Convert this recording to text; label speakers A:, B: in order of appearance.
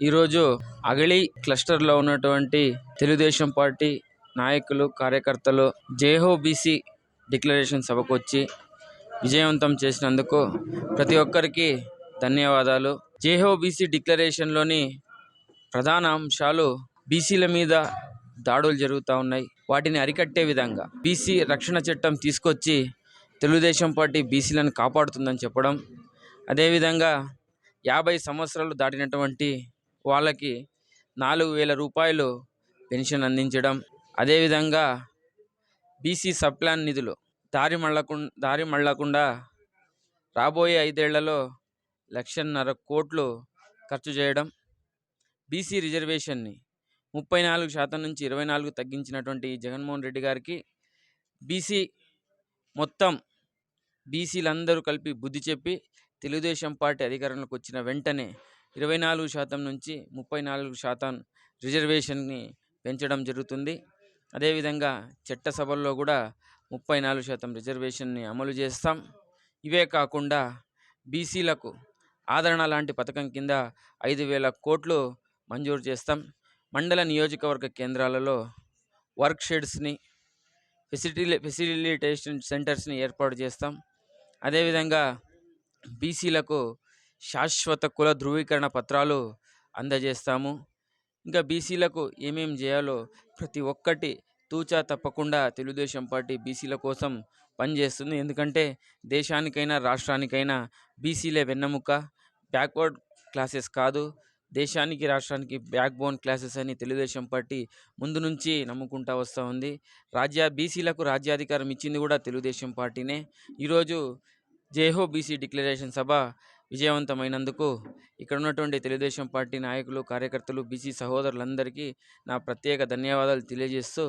A: ఈరోజు అగళి క్లస్టర్లో ఉన్నటువంటి తెలుగుదేశం పార్టీ నాయకులు కార్యకర్తలు జేహో బీసీ డిక్లరేషన్ సభకు వచ్చి విజయవంతం చేసినందుకు ప్రతి ఒక్కరికి ధన్యవాదాలు. జేహో బీసీ డిక్లరేషన్లోని ప్రధాన అంశాలు బీసీల మీద దాడులు జరుగుతూ ఉన్నాయి. వాటిని అరికట్టే విధంగా బీసీ రక్షణ చట్టం తీసుకొచ్చి తెలుగుదేశం పార్టీ బీసీలను కాపాడుతుందని చెప్పడం అదేవిధంగా యాభై సంవత్సరాలు దాటినటువంటి వాళ్ళకి నాలుగు వేల రూపాయలు పెన్షన్ అందించడం అదేవిధంగా బీసీ సప్లాన్ నిధులు దారి మళ్ళకు దారి మళ్ళకుండా రాబోయే ఐదేళ్ళలో లక్షన్నర కోట్లు ఖర్చు చేయడం బీసీ రిజర్వేషన్ని ముప్పై నాలుగు శాతం నుంచి ఇరవై నాలుగు తగ్గించినటువంటి జగన్మోహన్ రెడ్డి గారికి బీసీ మొత్తం బీసీలందరూ కలిపి బుద్ధి చెప్పి తెలుగుదేశం పార్టీ అధికారంలోకి వచ్చిన వెంటనే ఇరవై నాలుగు శాతం నుంచి ముప్పై నాలుగు శాతం రిజర్వేషన్ని పెంచడం జరుగుతుంది. అదేవిధంగా చట్టసభల్లో కూడా ముప్పై నాలుగు శాతం రిజర్వేషన్ని అమలు చేస్తాం. ఇవే కాకుండా బీసీలకు ఆదరణ లాంటి పథకం కింద ఐదు వేల కోట్లు మంజూరు చేస్తాం. మండల నియోజకవర్గ కేంద్రాలలో వర్క్ షెడ్స్ని ఫెసిలిటీ ఫెసిలిటేషన్ సెంటర్స్ని ఏర్పాటు చేస్తాం. అదేవిధంగా బీసీలకు శాశ్వత కుల ధృవీకరణ పత్రాలు అందజేస్తాము. ఇంకా బీసీలకు ఏమేం చేయాలో ప్రతి ఒక్కటి తూచా తప్పకుండా తెలుగుదేశం పార్టీ బీసీల కోసం పనిచేస్తుంది. ఎందుకంటే దేశానికైనా రాష్ట్రానికైనా బీసీలే వెన్నెముక. బ్యాక్వర్డ్ క్లాసెస్ కాదు. దేశానికి రాష్ట్రానికి బ్యాక్ బోన్ క్లాసెస్ అని తెలుగుదేశం పార్టీ ముందు నుంచి నమ్ముకుంటా వస్తూ ఉంది. రాజ్య బీసీలకు రాజ్యాధికారం ఇచ్చింది కూడా తెలుగుదేశం పార్టీనే. ఈరోజు జేహో బీసీ డిక్లరేషన్ సభ విజయవంతమైనందుకు ఇక్కడ ఉన్నటువంటి తెలుగుదేశం పార్టీ నాయకులు కార్యకర్తలు బీసీ సహోదరులందరికీ నా ప్రత్యేక ధన్యవాదాలు తెలియజేస్తూ